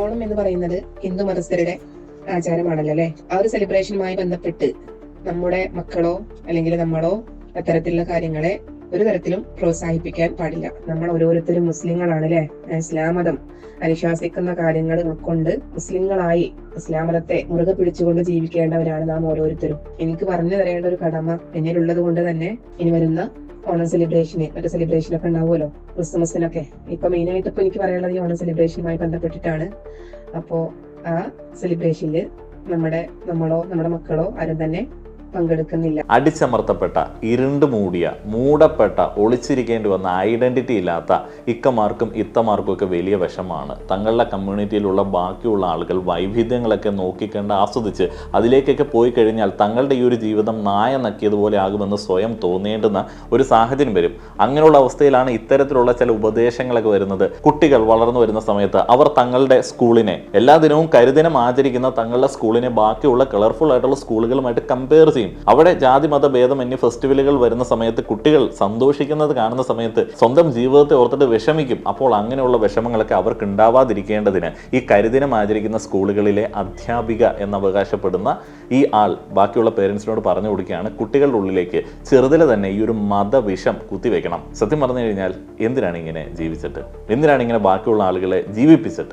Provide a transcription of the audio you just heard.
ഓണം എന്ന് പറയുന്നത് ഹിന്ദു മതസ്ഥരുടെ ആചാരമാണല്ലോ അല്ലെ? ആ ഒരു സെലിബ്രേഷനുമായി ബന്ധപ്പെട്ട് നമ്മുടെ മക്കളോ അല്ലെങ്കിൽ നമ്മളോ അത്തരത്തിലുള്ള കാര്യങ്ങളെ ഒരു തരത്തിലും പ്രോത്സാഹിപ്പിക്കാൻ പാടില്ല. നമ്മൾ ഓരോരുത്തരും മുസ്ലിങ്ങളാണ് അല്ലെ? ഇസ്ലാം മതം അനുശാസിക്കുന്ന കാര്യങ്ങൾ ഉൾക്കൊണ്ട് മുസ്ലിങ്ങളായി ഇസ്ലാം മതത്തെ മുറുകെ പിടിച്ചുകൊണ്ട് ജീവിക്കേണ്ടവരാണ് നാം ഓരോരുത്തരും. എനിക്ക് പറഞ്ഞു തരേണ്ട ഒരു കടമ എന്നിലുള്ളത് കൊണ്ട് തന്നെ ഇനി വരുന്ന ഓണം സെലിബ്രേഷന് മറ്റു സെലിബ്രേഷൻ ഒക്കെ ഉണ്ടാവുമല്ലോ ക്രിസ്മസിനൊക്കെ. ഇപ്പൊ മെയിൻ ആയിട്ട് ഇപ്പൊ എനിക്ക് പറയാനുള്ളത് ഈ ഓണം സെലിബ്രേഷനുമായി ബന്ധപ്പെട്ടിട്ടാണ്. അപ്പോ ആ സെലിബ്രേഷനിൽ നമ്മുടെ നമ്മളോ നമ്മുടെ മക്കളോ ആരും തന്നെ പങ്കെടുക്കുന്നില്ല. അടിച്ചമർത്തപ്പെട്ട ഇരുണ്ട് മൂടിയ മൂടപ്പെട്ട ഒളിച്ചിരിക്കേണ്ടി വന്ന ഐഡന്റിറ്റി ഇല്ലാത്ത ഇക്കമാർക്കും ഇത്തമാർക്കും ഒക്കെ വലിയ വിഷമാണ്. തങ്ങളുടെ കമ്മ്യൂണിറ്റിയിലുള്ള ബാക്കിയുള്ള ആളുകൾ വൈവിധ്യങ്ങളൊക്കെ നോക്കിക്കണ്ട് ആസ്വദിച്ച് അതിലേക്കൊക്കെ പോയി കഴിഞ്ഞാൽ തങ്ങളുടെ ഈ ഒരു ജീവിതം നായ നക്കിയതുപോലെ ആകുമെന്ന് സ്വയം തോന്നേണ്ടുന്ന ഒരു സാഹചര്യം വരും. അങ്ങനെയുള്ള അവസ്ഥയിലാണ് ഇത്തരത്തിലുള്ള ചില ഉപദേശങ്ങളൊക്കെ വരുന്നത്. കുട്ടികൾ വളർന്നു വരുന്ന സമയത്ത് അവർ തങ്ങളുടെ സ്കൂളിനെ എല്ലാ ദിനവും കരിദിനം ആചരിക്കുന്ന തങ്ങളുടെ സ്കൂളിനെ ബാക്കിയുള്ള കളർഫുൾ ആയിട്ടുള്ള സ്കൂളുകളുമായിട്ട് കമ്പയർ അവിടെ ജാതി മത ഭേദമന്യ ഫെസ്റ്റിവലുകൾ വരുന്ന സമയത്ത് കുട്ടികൾ സന്തോഷിക്കുന്നത് കാണുന്ന സമയത്ത് സ്വന്തം ജീവിതത്തെ ഓർത്തിട്ട് വിഷമിക്കും. അപ്പോൾ അങ്ങനെയുള്ള വിഷമങ്ങളൊക്കെ അവർക്ക് ഉണ്ടാവാതിരിക്കേണ്ടതിന് ഈ കരിദിനം ആചരിക്കുന്ന സ്കൂളുകളിലെ അധ്യാപിക എന്നവകാശപ്പെടുന്ന ഈ ആൾ ബാക്കിയുള്ള പേരൻസിനോട് പറഞ്ഞു കൊടുക്കുകയാണ് കുട്ടികളുടെ ഉള്ളിലേക്ക് ചെറുതിലെ തന്നെ ഈ ഒരു മതവിഷം കുത്തിവെക്കണം. സത്യം പറഞ്ഞു കഴിഞ്ഞാൽ എന്തിനാണ് ഇങ്ങനെ ജീവിച്ചിട്ട്? എന്തിനാണ് ഇങ്ങനെ ബാക്കിയുള്ള ആളുകളെ ജീവിപ്പിച്ചിട്ട്?